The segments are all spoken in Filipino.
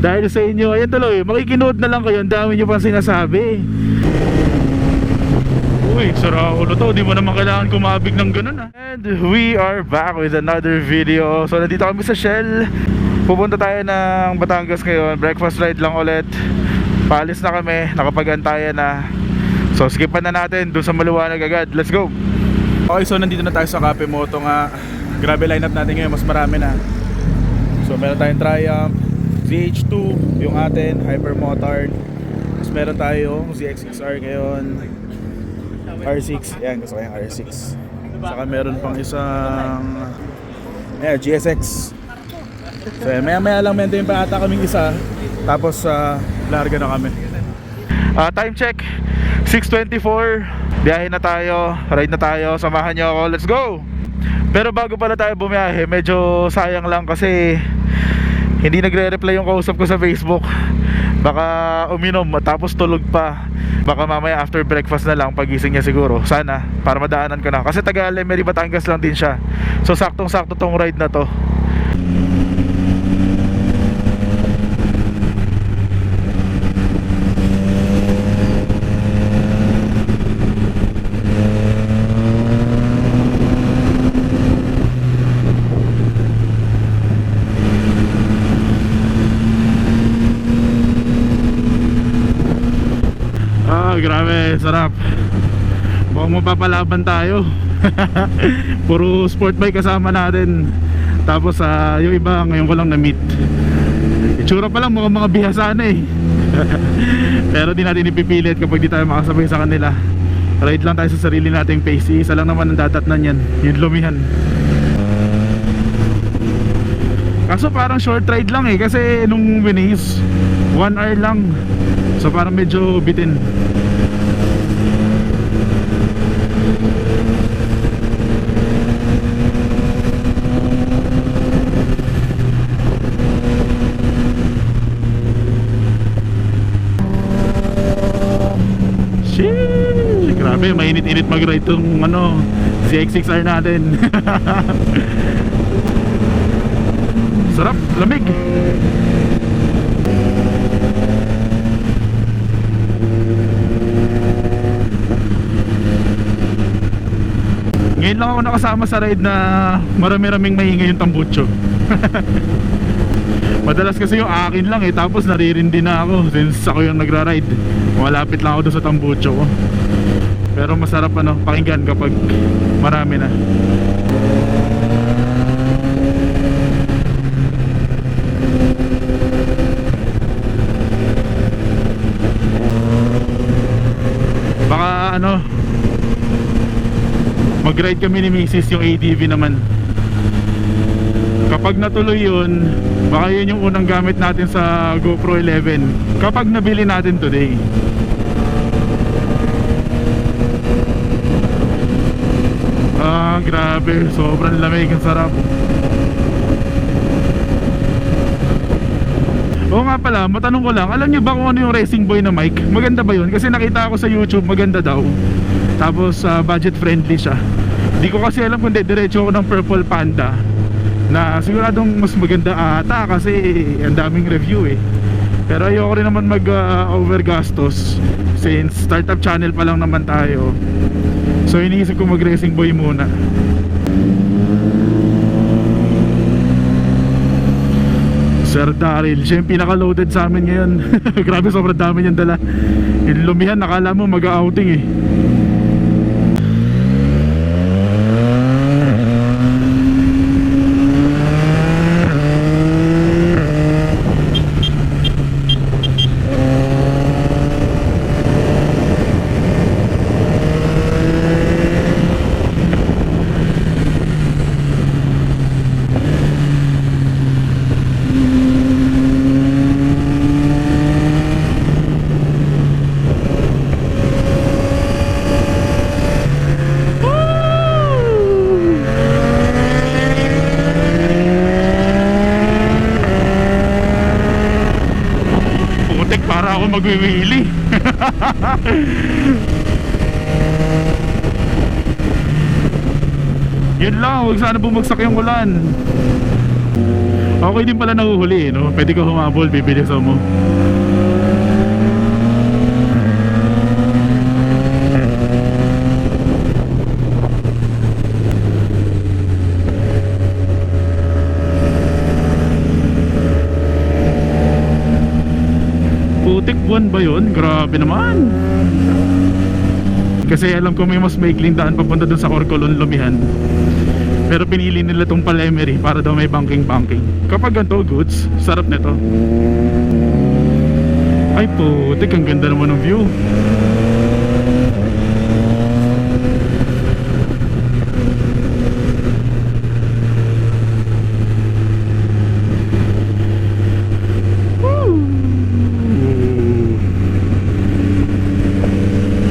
Dahil sa inyo, ayan tuloy, makikinood na lang kayo, ang dami nyo pang sinasabi. Uy, sara ulo to, di mo naman kailangan kumabig ng ganun ah. And we are back with another video. So nandito kami sa Shell. Pupunta tayo ng Batangas ngayon, breakfast ride lang ulit. Paalis na kami, nakapag-antayan na. So skipan na natin dun sa maluwanag agad. Let's go! Okay, so nandito na tayo sa Cafe Moto nga. Grabe lineup natin ngayon, mas marami na. So meron tayong Triumph, ZH2, yung atin, Hyper Motard. Tapos meron tayong ZX6R ngayon, R6, yan gusto ko yung R6. Saka meron pang isang yeah, GSX. So yan, maya maya lang maintain pa ata kaming isa. Tapos sa larga na kami. Ah, time check 6.24 Biyahe na tayo, ride na tayo Samahan nyo ako, let's go! Pero bago pala tayo bumiyahe Medyo sayang lang kasi Hindi nagre-reply yung kausap ko sa Facebook. Baka uminom tapos tulog pa. Baka mamaya after breakfast na lang Pagising niya siguro, sana Para madaanan ko na. Kasi taga Lemery Batangas lang din siya. So saktong sakto tong ride na to Ah, grabe, sarap. Mukhang mapapalaban tayo. Puro sport bike kasama natin. Tapos ah, yung iba ngayon ko lang na-meet. Itsura pa lang mukhang mga bihasa eh. Pero di natin ipipilit kapag di tayo makasabay sa kanila. Ride lang tayo sa sarili nating pace. Isa lang naman ang dadatnan yan. Yung lumihan. Kaso parang short ride lang eh kasi nung Venice 1 hour lang So parang medyo bitin Grabe, mainit-init mag-ride tong ano, ZX6R natin Sarap, lamig. Ngayon lang ako nakasama sa ride na marami-raming maingay yung tambucho. Madalas kasi yung akin lang eh, tapos naririndi na ako since ako yung nagra-ride. Malapit lang ako doon sa tambucho ko. Pero masarap ano, pakinggan kapag marami na. Baka ano Mag-ride kami ni Mrs. yung ADV naman Kapag natuloy yun Baka yun yung unang gamit natin sa GoPro 11 Kapag nabili natin today Ah, grabe. Sobrang lamig. Ang sarap. Oo nga pala, matanong ko lang, alam niyo ba kung ano yung racing boy na mic? Maganda ba yun? Kasi nakita ako sa YouTube, maganda daw. Tapos uh, budget friendly siya. Hindi ko kasi alam kung diretso ako ng Purple Panda na siguradong mas maganda ata kasi ang daming review eh. Pero ayoko rin naman mag uh, overgastos since startup channel pa lang naman tayo. So iniisip ko mag racing boy muna. Sir Daryl, siya yung pinaka-loaded sa amin ngayon. Grabe sobrang dami niyang dala. Yung lumihan, nakala mo mag-outing eh Putik para ako magwiwili Yun lang, huwag sana bumagsak yung ulan Okay din pala nahuhuli, no? Pwede ka humabol, bibilisan mo. Putik buwan ba yun? Grabe naman. Kasi alam ko may mas maikling daan papunta dun sa Corcolon Lumihan. Pero pinili nila tong Palemery para daw may banking-banking. Kapag ganito, goods, sarap nito. Ay putik, ang ganda naman ng view.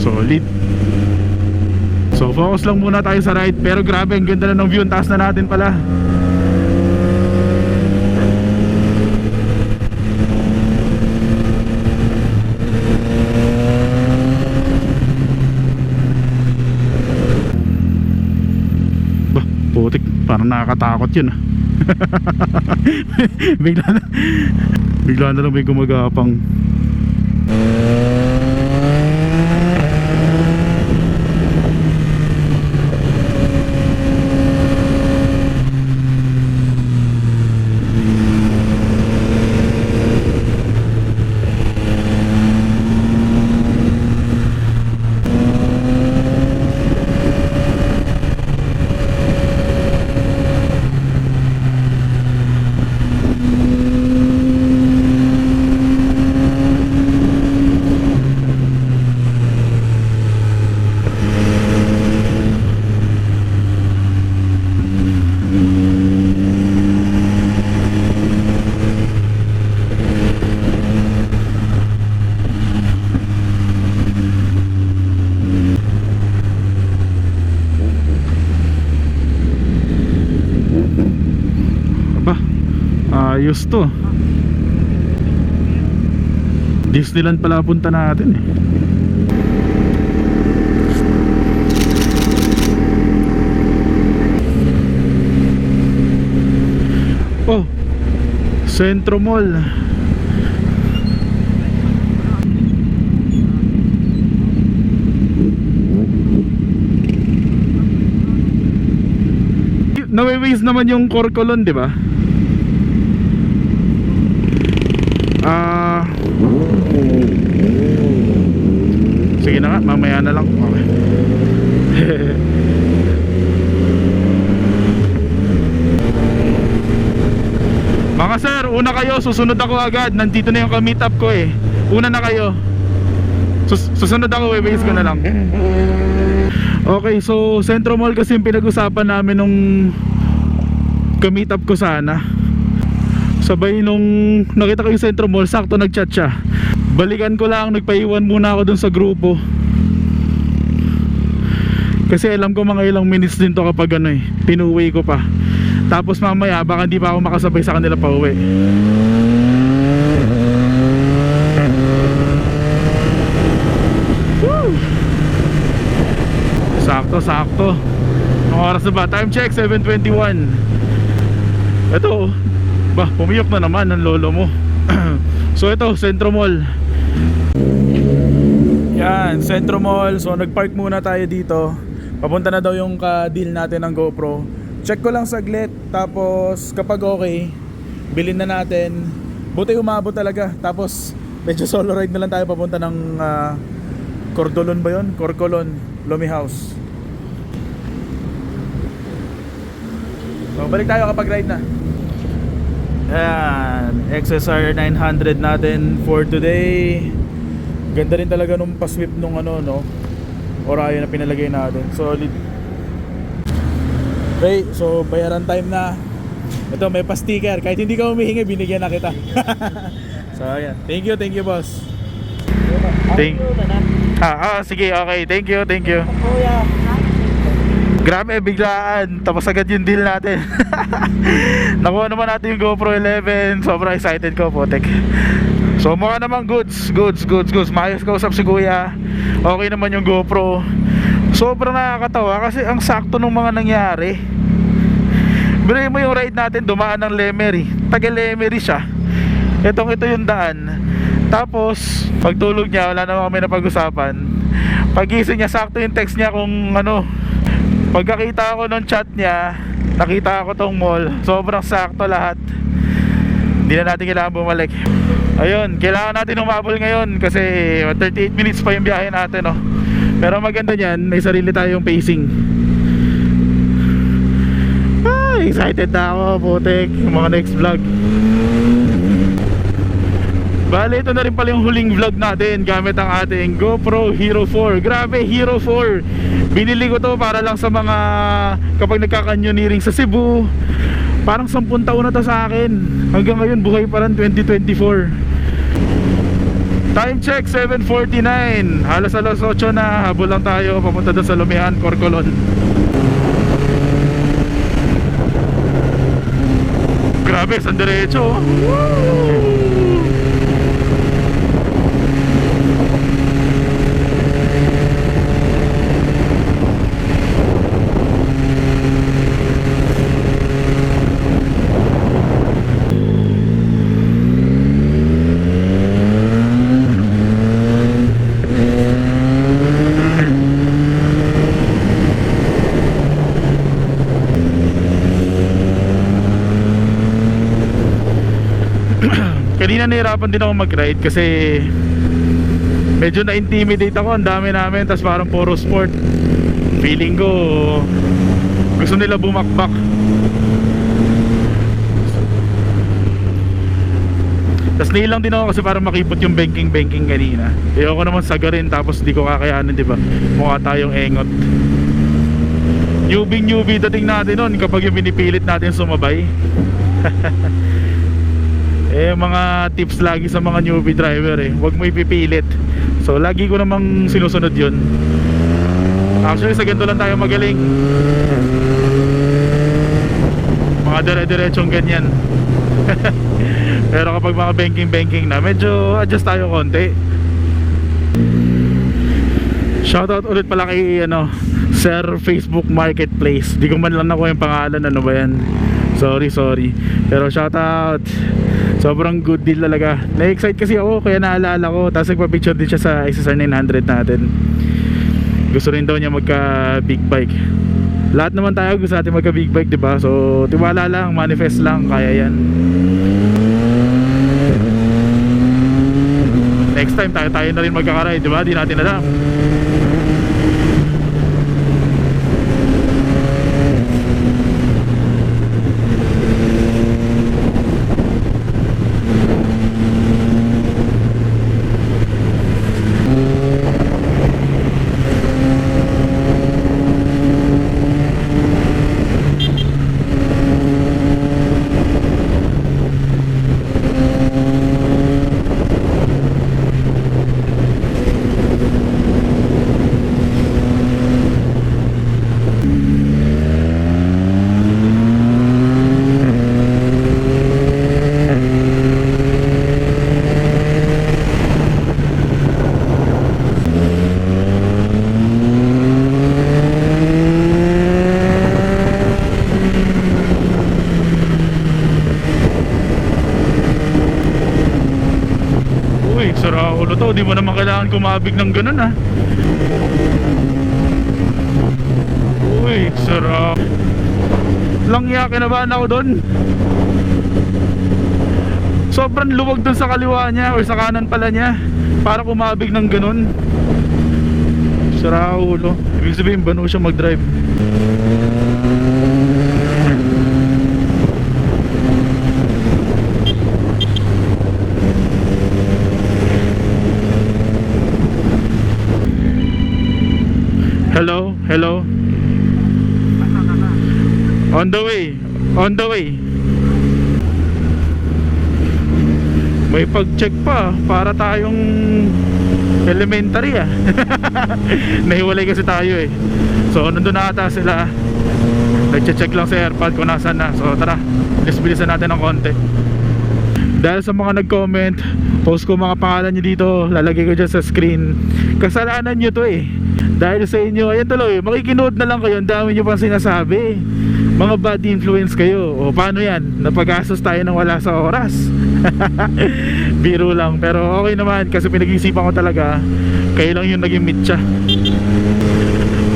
Solid. So focus lang muna tayo sa right. Pero grabe ang ganda na ng view. Ang taas na natin pala. Bah, putik. Parang nakakatakot yun ah. Bigla na Bigla na lang may gumagapang ayos to. Disneyland pala punta natin eh. Oh, Centro Mall. Nawe-waste naman yung Corcolon, di ba? Ah. Sige na nga, na lang. Okay. Mga sir, una kayo, susunod ako agad. Nandito na yung ka-meet up ko eh. Una na kayo. Sus susunod ako, i-base ko na lang. Okay, so Centro Mall kasi yung pinag-usapan namin nung ka-meet up ko sana. Sabay nung nakita ko yung Centro Mall, sakto nag-chat siya. Balikan ko lang, nagpaiwan muna ako dun sa grupo. Kasi alam ko mga ilang minutes din to kapag ano eh, pinuwi ko pa. Tapos mamaya baka hindi pa ako makasabay sa kanila pa uwi. Sakto, sakto. Anong oras na ba? Time check, 7.21 Ito, oh. ba, pumiyok na naman ang lolo mo So ito, Centro Mall Yan, Centro Mall So nagpark muna tayo dito Papunta na daw yung ka-deal natin ng GoPro Check ko lang saglit Tapos kapag okay Bilhin na natin Buti umabot talaga Tapos medyo solo ride na lang tayo papunta ng ah, Cordolon ba yun? Corcolon, Lomi House So, balik tayo kapag ride na. Ayan, XSR 900 natin for today. Ganda rin talaga nung paswip nung ano, no? Orayo na pinalagay natin. Solid. Okay, so bayaran time na. Ito, may pa-sticker. Kahit hindi ka humihingi, binigyan na kita. so, ayan. Thank you, thank you, boss. Thank Ah, ah, sige, okay. Thank you, thank you. Grabe, biglaan. Tapos agad yung deal natin. Nakuha naman natin yung GoPro 11. Sobrang excited ko, potek. So mukha naman goods, goods, goods, goods. Maayos kausap si Kuya. Okay naman yung GoPro. Sobrang nakakatawa kasi ang sakto ng mga nangyari. Biro mo yung ride natin, dumaan ng Lemery. Taga Lemery siya. Itong ito yung daan. Tapos, pagtulog niya, wala naman kami napag-usapan. Pagising niya, sakto yung text niya kung ano. Pagkakita ko ng chat niya, nakita ko tong mall. Sobrang sakto lahat. Hindi na natin kailangan bumalik. Ayun, kailangan natin umabol ngayon kasi 38 minutes pa yung biyahe natin, no. Pero maganda niyan, may sarili tayong pacing. Ah, excited na ako, yung mga next vlog. Bale, ito na rin pala yung huling vlog natin gamit ang ating GoPro Hero 4. Grabe, Hero 4. Binili ko to para lang sa mga kapag nagkakanyoneering sa Cebu. Parang 10 taon na to sa akin. Hanggang ngayon, buhay pa rin 2024. Time check 7.49 Halos alas 8 na. Habol lang tayo. Papunta doon sa Lumihan, Corcolon Grabe, sa diretso oh. Kanina nahirapan din ako mag-ride kasi medyo na-intimidate ako. Ang dami namin, tapos parang puro sport. Feeling ko gusto nila bumakbak. Tapos nilang din ako kasi parang makipot yung banking-banking kanina. Ayoko naman sagarin tapos di ko kakayanin, di ba? Mukha tayong engot. Newbie newbie dating natin nun kapag yung pinipilit natin sumabay. eh mga tips lagi sa mga newbie driver eh. Huwag mo ipipilit. So lagi ko namang sinusunod yun. Actually sa ganito lang tayo magaling. Mga dire-diretsong ganyan. Pero kapag mga banking banking na medyo adjust tayo konti. Shoutout ulit pala kay ano Sir Facebook Marketplace. Di ko man lang nakuha yung pangalan ano ba yan sorry sorry. Pero shoutout. Sobrang good deal talaga. Na-excite kasi ako kaya naalala ko. Tapos nagpa-picture din siya sa SSR 900 natin. Gusto rin daw niya magka big bike. Lahat naman tayo gusto natin magka big bike diba so tiwala lang manifest lang kaya yan. Next time tayo tayo na rin magkaka-ride diba di natin alam Uy, sara ulo to. Di mo naman kailangan kumabig ng ganun ah. Uy, sara. Langya kinabahan ako doon. Sobrang luwag doon sa kaliwa niya or sa kanan pala niya. Para kumabig ng ganun. Sara ulo. Ibig sabihin, bano siya mag-drive. Hello? Hello? On the way. On the way. May pag-check pa para tayong elementary ah. Nahiwalay kasi tayo eh. So nandun na ata sila. Nagche-check lang sa airpod kung nasan na. So tara, bilis-bilisan natin ng konti. Dahil sa mga nag-comment, post ko mga pangalan nyo dito, lalagay ko dyan sa screen. Kasalanan nyo to eh. Dahil sa inyo, ayan tuloy, makikinood na lang kayo, ang dami nyo pang sinasabi. Mga bad influence kayo. O paano yan? Napagastos tayo ng wala sa oras. Biro lang. Pero okay naman kasi pinag-isipan ko talaga kayo lang yung naging mitya.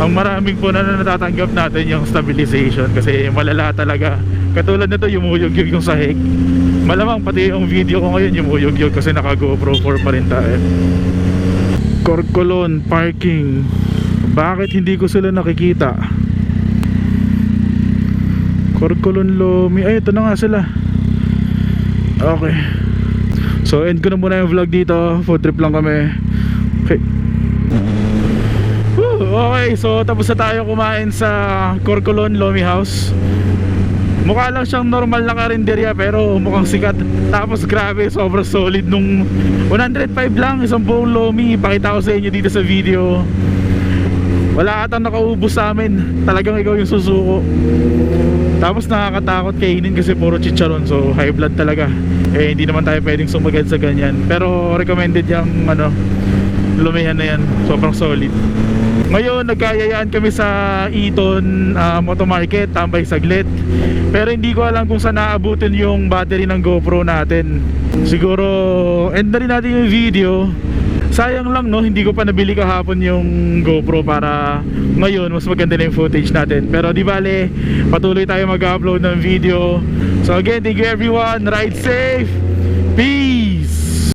Ang maraming po na natatanggap natin yung stabilization kasi malala talaga. Katulad nito yumuyog-yog yung sahig. Malamang pati yung video ko ngayon yumuyog-yog kasi naka GoPro 4 pa rin tayo. Corcolon parking. Bakit hindi ko sila nakikita Corcolon Lomi. Ay ito na nga sila. Okay. So end ko na muna yung vlog dito. Food trip lang kami. Okay. Whew, okay so tapos na tayo kumain sa Corcolon Lomi House. Mukha lang siyang normal na karinderya pero mukhang sikat. Tapos grabe sobrang solid nung 105 lang isang buong lomi. Pakita ko sa inyo dito sa video Wala atang nakaubos sa amin. Talagang ikaw yung susuko. Tapos nakakatakot kainin kasi puro chicharon So high blood talaga. Eh hindi naman tayo pwedeng sumagad sa ganyan. Pero recommended yung ano Lumihan na yan. Sobrang solid. Ngayon nagkayayaan kami sa Eton uh, Moto Market. Tambay saglit. Pero hindi ko alam kung saan naabutin yung battery ng GoPro natin. Siguro end na rin natin yung video sayang lang no? Hindi ko pa nabili kahapon yung GoPro para ngayon mas maganda na yung footage natin. Pero di bale patuloy tayo mag-upload ng video. So again thank you everyone. Ride safe. Peace